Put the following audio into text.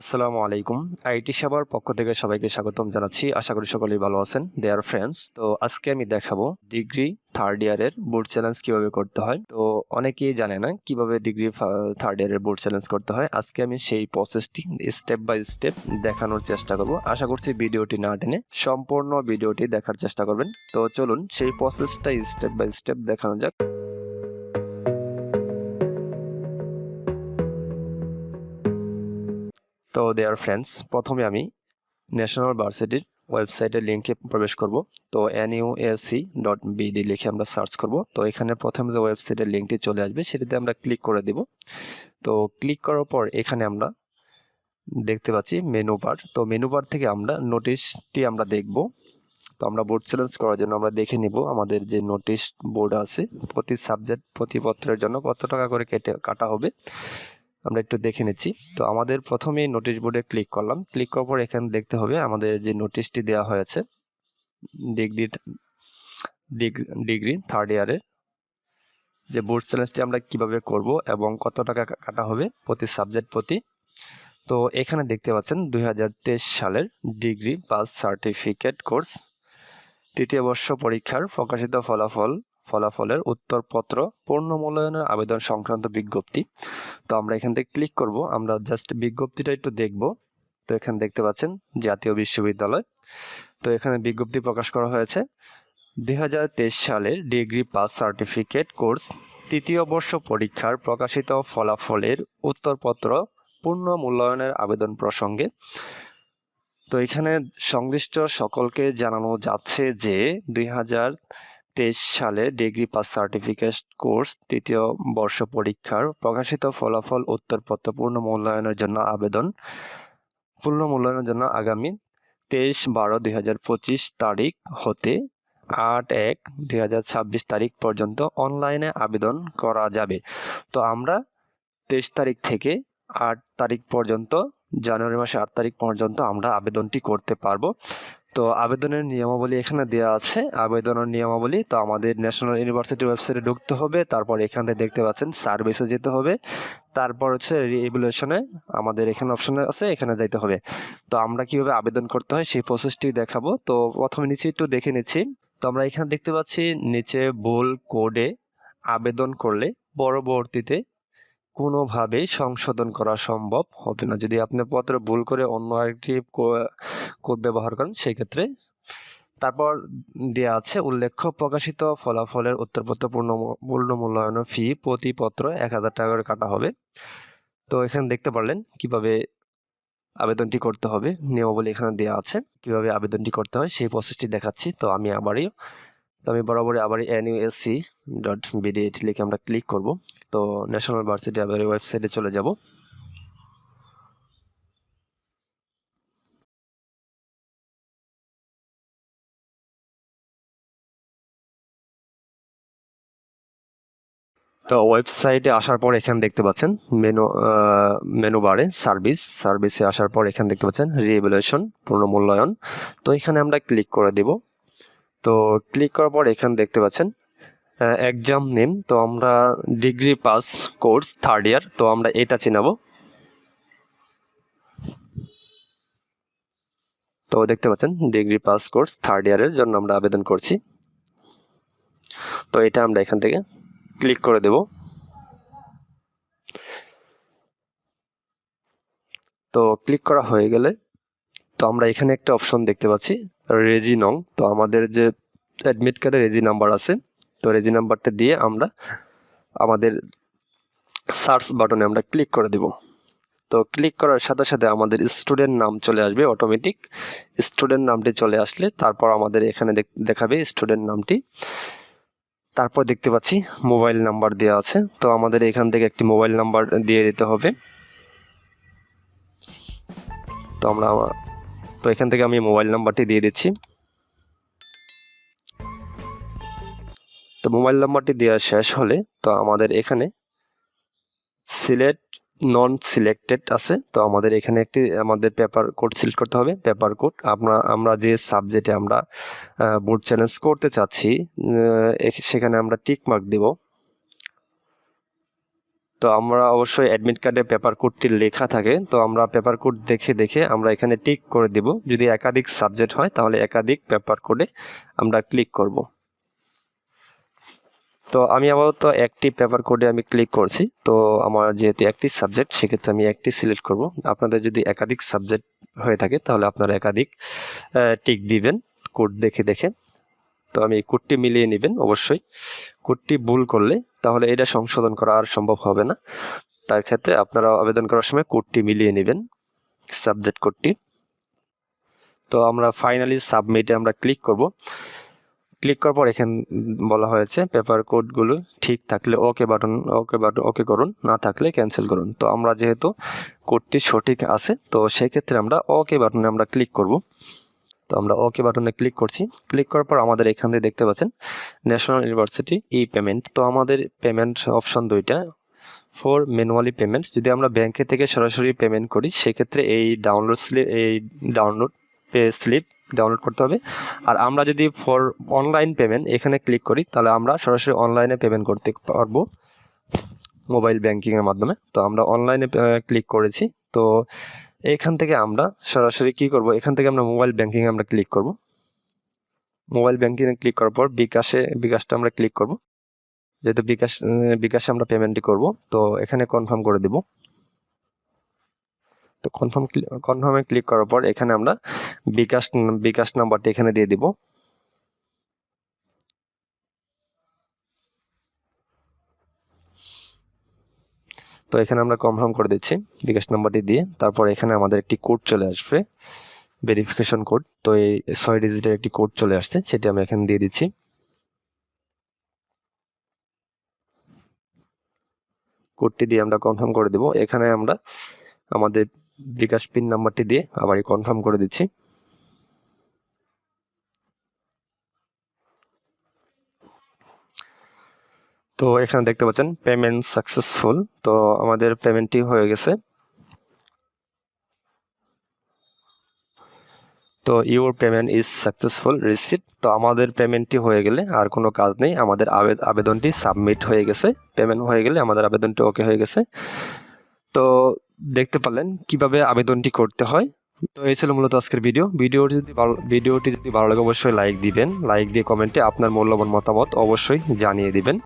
আসসালামু আলাইকুম। আইটি সেবার পক্ষ থেকে সবাইকে স্বাগতম জানাচ্ছি। আশা করি সকলেই ভালো আছেন। দেয়ার ফ্রেন্ডস তো আজকে আমি দেখাবো ডিগ্রি থার্ড ইয়ারের বোর্ড চ্যালেঞ্জ কীভাবে করতে হয়। তো অনেকেই জানে না কীভাবে ডিগ্রি থার্ড ইয়ারের বোর্ড চ্যালেঞ্জ করতে হয়। আজকে আমি সেই প্রসেসটি স্টেপ বাই স্টেপ দেখানোর চেষ্টা করব। আশা করছি ভিডিওটি না টেনে সম্পূর্ণ ভিডিওটি দেখার চেষ্টা করবেন। তো চলুন সেই প্রসেসটা স্টেপ বাই স্টেপ দেখানো যাক। তো দেয়ার ফ্রেন্ডস প্রথমে আমি ন্যাশনাল ভার্সিটির ওয়েবসাইটের লিঙ্কে প্রবেশ করব। তো এন ইউএসসি ডট বিডি লিখে আমরা সার্চ করব। তো এখানে প্রথম যে ওয়েবসাইটের লিঙ্কটি চলে আসবে, সেটিতে আমরা ক্লিক করে দেব। তো ক্লিক করার পর এখানে আমরা দেখতে পাচ্ছি মেনু বার তো মেনু বার থেকে আমরা নোটিশটি আমরা দেখব। তো আমরা বোর্ড চ্যালেঞ্জ করার জন্য আমরা দেখে নিব আমাদের যে নোটিশ বোর্ড আছে। প্রতি সাবজেক্ট প্রতি পত্রের জন্য কত টাকা করে কেটে কাটা হবে। আমরা একটু দেখে নিচ্ছি। তো আমাদের প্রথমেই নোটিশ বোর্ডে ক্লিক করলাম। ক্লিক করার পর এখানে দেখতে হবে আমাদের যে নোটিশটি দেওয়া হয়েছে ডিগ্রি ডিগ্রি থার্ড ইয়ারের যে বোর্ড চ্যালেঞ্জটি আমরা কীভাবে করব এবং কত টাকা কাটা হবে প্রতি সাবজেক্ট প্রতি। তো এখানে দেখতে পাচ্ছেন দু হাজার তেইশ সালের ডিগ্রি পাস সার্টিফিকেট কোর্স তৃতীয় বর্ষ পরীক্ষার প্রকাশিত ফলাফল ফলাফলের উত্তরপত্র পূর্ণ মূল্যায়নের আবেদন সংক্রান্ত বিজ্ঞপ্তি। তো আমরা এখান থেকে ক্লিক করব, আমরা জাস্ট বিজ্ঞপ্তিটা একটু দেখব। তো এখানে দেখতে পাচ্ছেন, জাতীয় বিশ্ববিদ্যালয়। তো এখানে বিজ্ঞপ্তি প্রকাশ করা হয়েছে, দুই হাজার তেইশ সালের ডিগ্রি পাস সার্টিফিকেট কোর্স তৃতীয় বর্ষ পরীক্ষার প্রকাশিত ফলাফলের উত্তরপত্র পূর্ণ মূল্যায়নের আবেদন প্রসঙ্গে। তো এখানে সংশ্লিষ্ট সকলকে জানানো যাচ্ছে যে দুই হাজার তেইশ সালে ডিগ্রি পাস সার্টিফিকেট কোর্স তৃতীয় বর্ষ পরীক্ষার প্রকাশিত ফলাফল উত্তরপত্র পূর্ণ মূল্যায়নের জন্য আবেদন। পূর্ণ মূল্যায়নের জন্য আগামী তেইশ বারো দুই তারিখ হতে আট এক দুই তারিখ পর্যন্ত অনলাইনে আবেদন করা যাবে। তো আমরা তেইশ তারিখ থেকে আট তারিখ পর্যন্ত, জানুয়ারি মাসে আট তারিখ পর্যন্ত আমরা আবেদনটি করতে পারব। তো আবেদনের নিয়মাবলী এখানে দেওয়া আছে। আবেদনের নিয়মাবলী তো আমাদের ন্যাশনাল ইউনিভার্সিটি ওয়েবসাইটে ঢুকতে হবে। তারপর এখান থেকে দেখতে পাচ্ছেন সার্ভিসে যেতে হবে। তারপর হচ্ছে রিভলিউশনে আমাদের এখানে অপশনে আছে, এখানে যাইতে হবে। তো আমরা কীভাবে আবেদন করতে হয় সেই প্রসেসটি দেখাবো। তো প্রথমে নিচে একটু দেখে নিচ্ছি। তো আমরা এখানে দেখতে পাচ্ছি, নিচে বোল কোডে আবেদন করলে পরবর্তীতে কোনোভাবেই সংশোধন করা সম্ভব হবে না। যদি আপনি পত্র ভুল করে অন্য আরেকটি কোড ব্যবহার করেন, সেক্ষেত্রে তারপর দেওয়া আছে, উল্লেখ্য, প্রকাশিত ফলাফলের উত্তরপত্র পূর্ণ পূর্ণ মূল্যায়ন ফি প্রতি পত্র এক হাজার টাকা করে কাটা হবে। তো এখানে দেখতে পারলেন কীভাবে আবেদনটি করতে হবে। নিয়মাবলী এখানে দেওয়া আছে। কীভাবে আবেদনটি করতে হয়, সেই প্রসেসটি দেখাচ্ছি। তো আমি আবারই তো আমি বরাবরই আবার এনইউএসসি ডট বিডি এটি লিখে আমরা ক্লিক করব। তো ন্যাশনাল ভার্সিটি আবার ওয়েবসাইটে চলে যাব। তো ওয়েবসাইটে আসার পর এখানে দেখতে পাচ্ছেন মেনু মেনু বারে সার্ভিস সার্ভিসে আসার পর এখানে দেখতে পাচ্ছেন রিভলিউশন পূর্ণ মূল্যায়ন। তো এখানে আমরা ক্লিক করে দেব। তো ক্লিক করার পর এখানে দেখতে পাচ্ছেন এক্সাম নেম তো আমরা degree pass course third year তো আমরা এটা চিনাবো। তো দেখতে পাচ্ছেন ডিগ্রি পাস কোর্স থার্ড ইয়ারের জন্য আমরা আবেদন করছি। তো এটা আমরা এখান থেকে ক্লিক করে দেব। তো ক্লিক করা হয়ে গেলে তো আমরা এখানে একটা অপশন দেখতে পাচ্ছি রেজি নং তো আমাদের যে অ্যাডমিট কার্ডে রেজি নাম্বার আছে, তো রেজি নাম্বারটা দিয়ে আমরা আমাদের সার্চ বাটনে আমরা ক্লিক করে দেব। তো ক্লিক করার সাথে সাথে আমাদের স্টুডেন্ট নাম চলে আসবে অটোমেটিক স্টুডেন্ট নামটি চলে আসলে তারপর আমাদের এখানে দেখাবে স্টুডেন্ট নামটি। তারপর দেখতে পাচ্ছি মোবাইল নাম্বার দেওয়া আছে, তো আমাদের এখান থেকে একটি মোবাইল নাম্বার দিয়ে দিতে হবে। তো আমরা তো এখান থেকে আমি মোবাইল নাম্বারটি দিয়ে দিচ্ছি। তো মোবাইল নাম্বারটি দেওয়া শেষ হলে তো আমাদের এখানে সিলেক্ট নন সিলেক্টেড আছে। তো আমাদের এখানে একটি, আমাদের পেপার কোড সিলেক্ট করতে হবে। পেপার কোড আমরা আমরা যে সাবজেক্টে আমরা বোর্ড চ্যালেঞ্জ করতে চাচ্ছি সেখানে আমরা টিক মার্ক দেব। তো আমরা অবশ্যই অ্যাডমিট কার্ডে পেপার কোডটি লেখা থাকে। তো আমরা পেপার কোড দেখে দেখে আমরা এখানে টিক করে দিব। যদি একাধিক সাবজেক্ট হয়, তাহলে একাধিক পেপার কোডে আমরা ক্লিক করব। তো আমি আপাতত একটি পেপার কোডে আমি ক্লিক করছি। তো আমার যেহেতু একটি সাবজেক্ট সেক্ষেত্রে আমি একটি সিলেক্ট করব। আপনাদের যদি একাধিক সাবজেক্ট হয়ে থাকে, তাহলে আপনারা একাধিক টিক দিবেন। কোড দেখে দেখে। তো আমি কোডটি মিলিয়ে নেবেন, অবশ্যই। কোডটি ভুল করলে তাহলে এটা সংশোধন করা আর সম্ভব হবে না। তার ক্ষেত্রে আপনারা আবেদন করার সময় কোডটি মিলিয়ে নেবেন, সাবজেক্ট কোডটি তো আমরা ফাইনালি সাবমিটে আমরা ক্লিক করব। ক্লিক করার পর এখানে বলা হয়েছে পেপার কোডগুলো ঠিক থাকলে ওকে বাটন ওকে বাটন ওকে করুন, না থাকলে ক্যান্সেল করুন। তো আমরা যেহেতু কোডটি সঠিক আছে, তো সেক্ষেত্রে আমরা ওকে বাটনে আমরা ক্লিক করব। তো আমরা ওকে বাটনে ক্লিক করছি। ক্লিক করার পর আমাদের এখান থেকে দেখতে পাচ্ছেন ন্যাশনাল ইউনিভার্সিটি ই পেমেন্ট তো আমাদের পেমেন্ট অপশন দুইটা ফর ম্যানুয়ালি পেমেন্ট যদি আমরা ব্যাংকে থেকে সরাসরি পেমেন্ট করি, সেক্ষেত্রে এই ডাউনলোড স্লিপ এই ডাউনলোড পে স্লিপ ডাউনলোড করতে হবে। আর আমরা যদি ফর অনলাইন পেমেন্ট এখানে ক্লিক করি, তাহলে আমরা সরাসরি অনলাইনে পেমেন্ট করতে পারব মোবাইল ব্যাংকিংয়ের মাধ্যমে। তো আমরা অনলাইনে ক্লিক করেছি। তো এখান থেকে আমরা সরাসরি কি করব? এখান থেকে আমরা মোবাইল ব্যাংকিং আমরা ক্লিক করব। মোবাইল ব্যাংকিংয়ে ক্লিক করার পর বিকাশে, বিকাশটা আমরা ক্লিক করব। যেহেতু বিকাশ, বিকাশে আমরা পেমেন্টটি করব, তো এখানে কনফার্ম করে দেব। তো কনফার্ম কনফার্মে ক্লিক করার পর এখানে আমরা বিকাশ বিকাশ নাম্বারটি এখানে দিয়ে দিব। তো এখানে আমরা কনফার্ম করে দিচ্ছি বিকাশ নাম্বারটি দিয়ে। তারপর এখানে আমাদের একটি কোড চলে আসবে ভেরিফিকেশন কোড তো এই ছয় ডিজিটের একটি কোড চলে আসছে, সেটি আমি এখানে দিয়ে দিচ্ছি। কোডটি দিয়ে আমরা কনফার্ম করে দেব। এখানে আমরা আমাদের বিকাশ পিন নাম্বারটি দিয়ে আবার কনফার্ম করে দিচ্ছি। তো এখানে দেখতে পাচ্ছেন পেমেন্ট সাকসেসফুল তো আমাদের পেমেন্টটি হয়ে গেছে। তো your payment is successful receive তো আমাদের পেমেন্টটি হয়ে গেলে আর কোনো কাজ নেই, আমাদের আবেদনটি সাবমিট হয়ে গেছে পেমেন্ট হয়ে গেলে আমাদের আবেদনটি ওকে হয়ে গেছে। তো দেখতে পারলেন কীভাবে আবেদনটি করতে হয়। তো এই ছিল মূলত আজকের ভিডিও ভিডিওটি যদি ভালো, ভিডিওটি যদি ভালো লাগে অবশ্যই লাইক দিবেন। লাইক দিয়ে কমেন্টে আপনার মূল্যবান মতামত অবশ্যই জানিয়ে দিবেন।